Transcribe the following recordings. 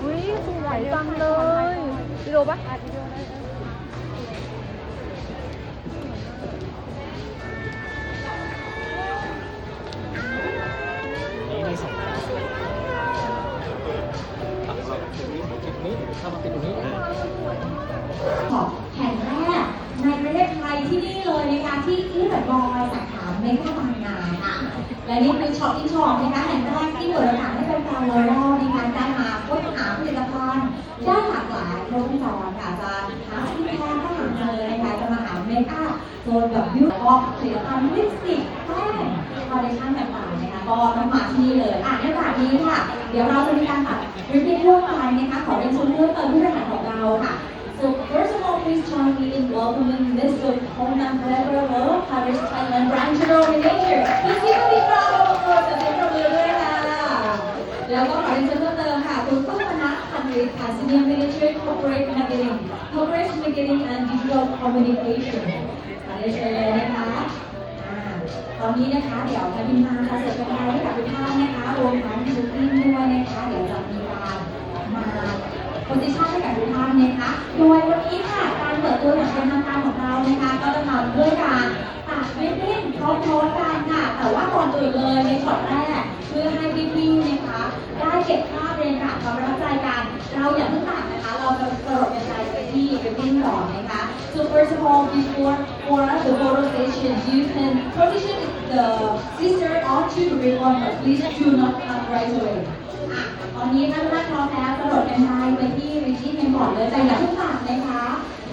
อุ้ยสวยจังเลยวิดีโอปะ และนี่คือช็อปที่ช็อปนะคะแห่งแรกที่เปิดโอกาสให้แฟนๆรอยรอบในการได้มาค้นหาผลิตภัณฑ์ด้านหลากหลายครบวงจรค่ะจะหาสินแคร์ก็หาเจอนะคะจะมาหาเมคอัพโซนแบบบิวต์ก็ผลิตภัณฑ์ลิปสติกแป้งฟาวเดชั่นต่างๆนะคะก็ต้องมาที่นี่เลยอะในโอกาสนี้ค่ะ เดี๋ยวเราจะมีการตัดริบบิ้นร่วมกันนะคะขอเรียนเชิญเพื่อนเติมผู้บริหารของเราค่ะ So first of all, please join me in welcoming Mr. Conan Weber, Paris, Thailand Brand General Manager. Please give a big round of applause กับเสียงปรบมือด้วยค่ะ แล้วก็ขอเรียนเชิญเพิ่มเติมค่ะ คุณต้นมนัสพันธ์ฤทธิ์ค่ะ Senior Manager Corporate Marketing, Corporate Marketing and Digital Communication ขอเรียนเชิญเลยนะคะอ่าตอนนี้นะคะ เดี๋ยวจะมีมาค่ะเสิร์ฟกาแฟให้กับทุกท่านนะคะ รวมทั้งชูติ้งด้วยนะคะ เดี๋ยวจะมีการมาโพสิชันให้กับทุกท่า นะคะ โดยวันนี้ค่ะการเปิดตัวอย่างเป็นทางการของเรานะคะก็จะทำด้วยการตัดริบบิ้นพร้อมๆกันค่ะ แต่ว่าก่อนอื่นเลยในช็อตแรกเพื่อให้พี่ๆนะคะ ได้เก็บภาพเรียนการความประทับใจกัน เราอย่าเพิ่งตัดนะคะ เราจะกระโดดกระจายไปที่ริบบิ้นก่อนนะคะ so first of all before for the photo session you can position the sister onto the ribbon but please do not cut right away ตอนนี้ท่านท่านพร้อมแล้วกระโดดกันได้ไปที่ริชชี่กันก่อนเลยแต่อย่าเพิ่งปากนะคะ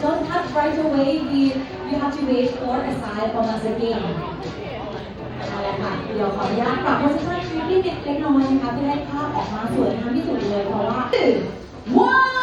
don't cut right away we you have to wait for a sign from us again เอาละค่ะเดี๋ยวขออนุญาตปรับ position ทริปนิดเล็กน้อยนะคะเพื่อให้ภาพออกมาสวยงามที่สุดเลยเพราะว่า one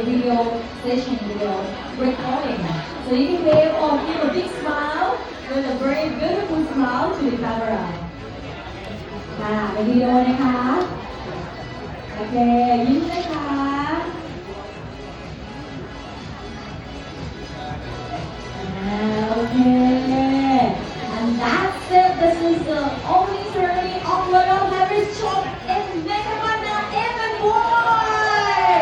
the video session video recording so you can wave or give a big smile with a very beautiful smile to the camera ค่ะเป็นวิดีโอนะคะ โอเค ยิ้มนะคะ โอเค and that's it this is the only ceremony of Royal Paris Shop in Megabana M and Boy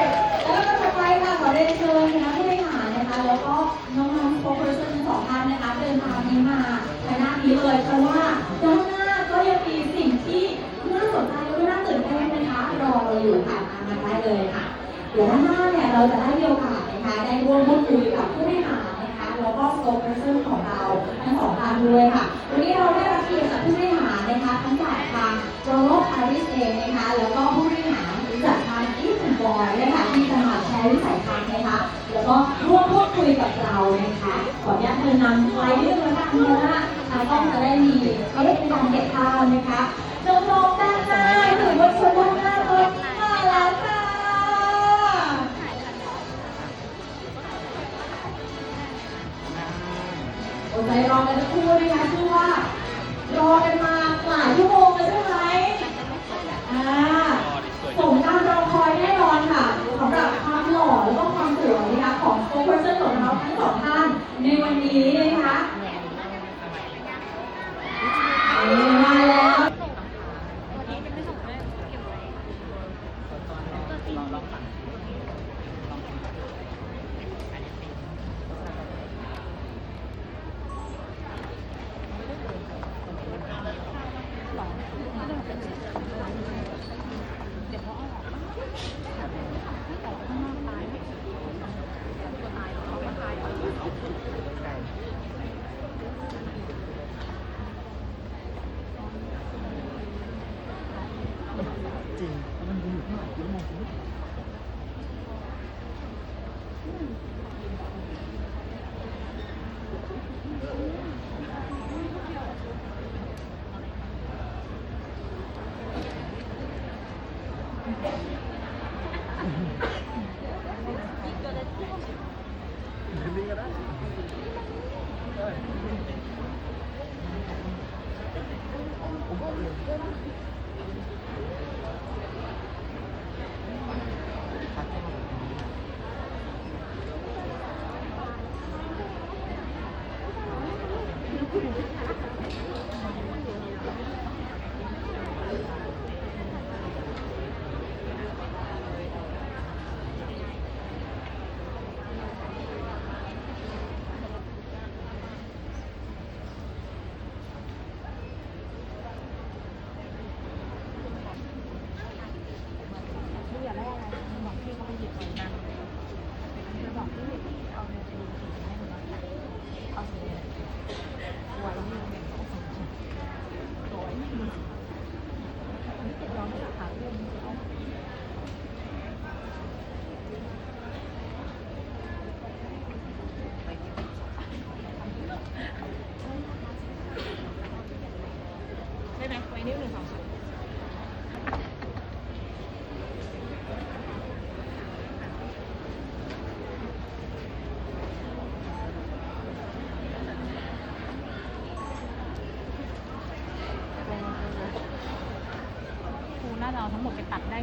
แล้วก็ต่อไปค่ะขอเรียนเชิญคณะผู้บริหารนะคะ แล้วก็น้องๆโปรเฟสเซอร์ทั้งสองท่านนะคะ เดินทางนี้มาทางหน้านี้เลย เพราะว่าด้านหน้าก็ยังมีสิ่งที่น่าสนใจแล้วก็น่าตื่นเต้นนะคะ รอเราอยู่ค่ะมาได้เลยค่ะ เดี๋ยวด้านหน้า เราจะได้มีโอกาสนะคะได้ร่วมพูดคุยกับผู้บริหารนะคะแล้วก็โซเปอร์เซอร์ของเราทั้งสองท่านด้วยค่ะวันนี้เราได้รับเกียรติจากผู้บริหารนะคะทั้งจากทางโรโลพาริสเองนะคะแล้วก็ผู้บริหารจากทางอีฟนบอยนะคะที่จะมาแชร์วิสัยทัศน์นะคะแล้วก็ อดใจรอกันสักครู่นะคะชื่อว่ารอกันมาหลายชั่วโมงเลยใช่ไหมอ่าสมการรอคอยแน่นอนค่ะสำหรับความหล่อแล้วก็ความสวยนะคะของโปรเฟสเซอร์ของเราทั้งสองท่านในวันนี้นะคะ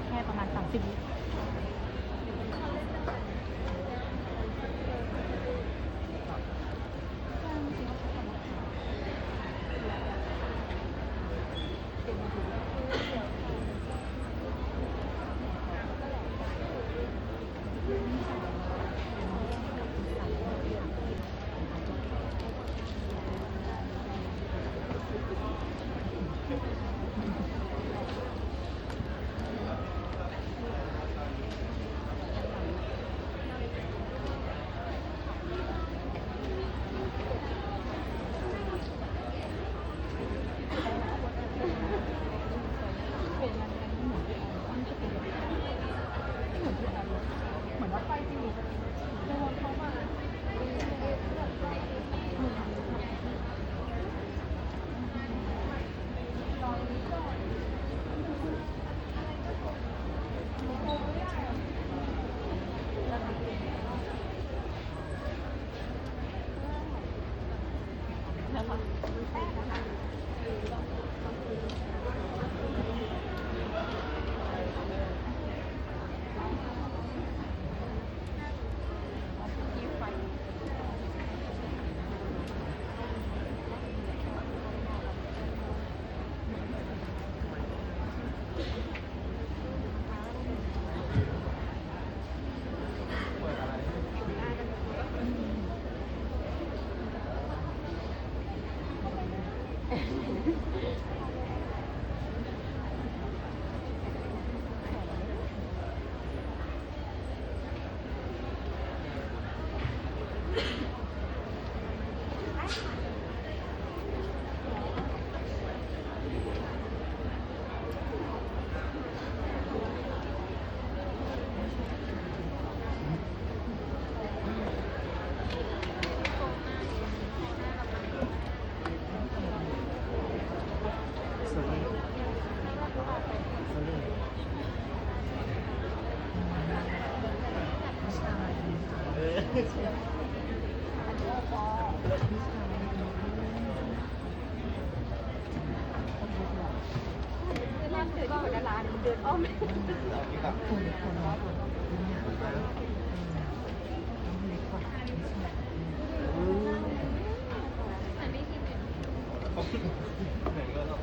แค่ประมาณสามสิตร 哪个呢？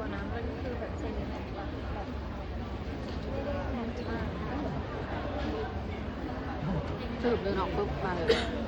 ตัวนะมันคือแบบเซนแบบรสรุปเดินออกปุ๊บมาเลย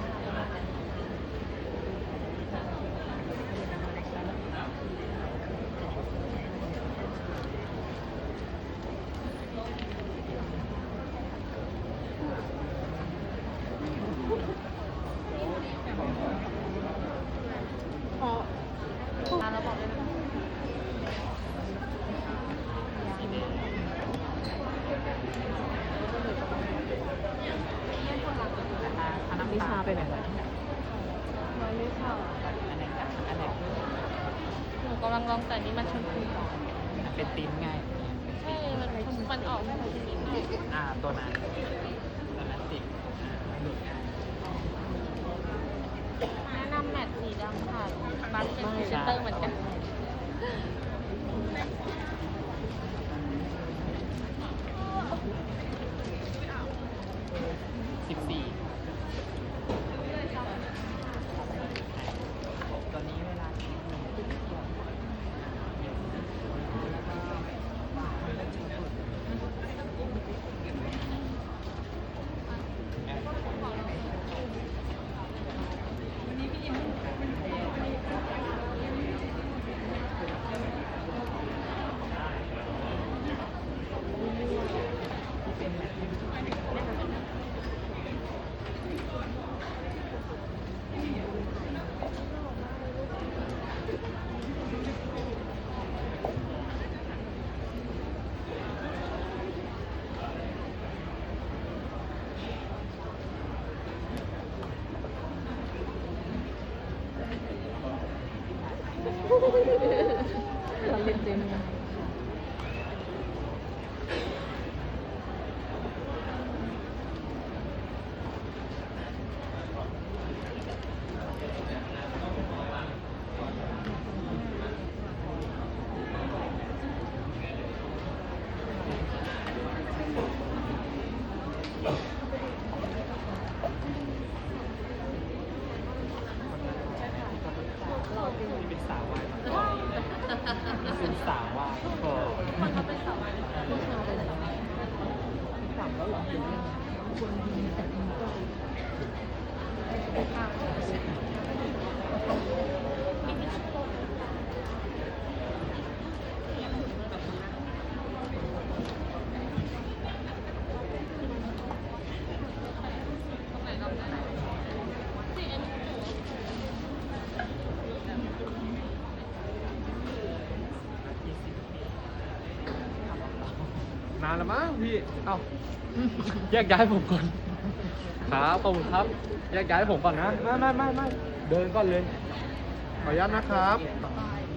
รินไงใช่ มันมันออกแบบนี้อ่าตัวนั้นานแล้วมั้งพี่ เอ้าแยกย้ายผมก่อนครับขอบคุณครับ แยกย้ายผมก่อนนะ ไม่ไม่ไม่ไม่เดินก่อนเลย ขออนุญาตนะครับ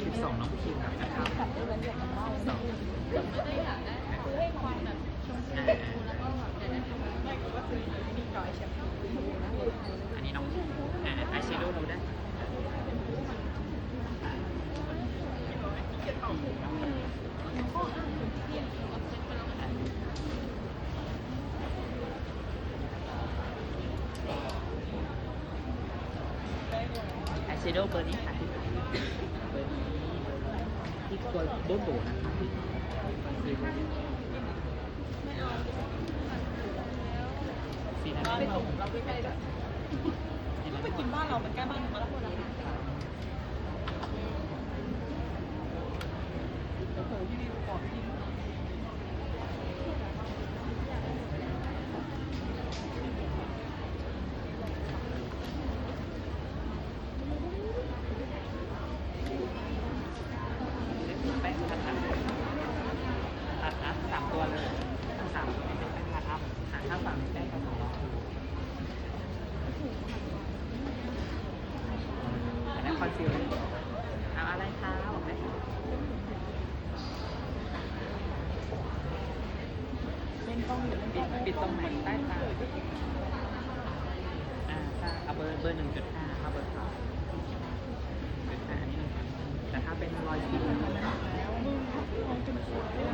คลิปสองน้องคิวนะครับสองอันนี้น้องอ่าไอแชโดว์ดูได้ อายแช โดว์เบอร์นี้ค่ะเบอร์นี้ที่ตัวโบโบนะคะสีนั้นไม่ตรงเราไม่ได้ไปกินบ้านเรามันใกล้บ้านเรา Yeah.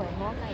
วยเพราะว่าไก่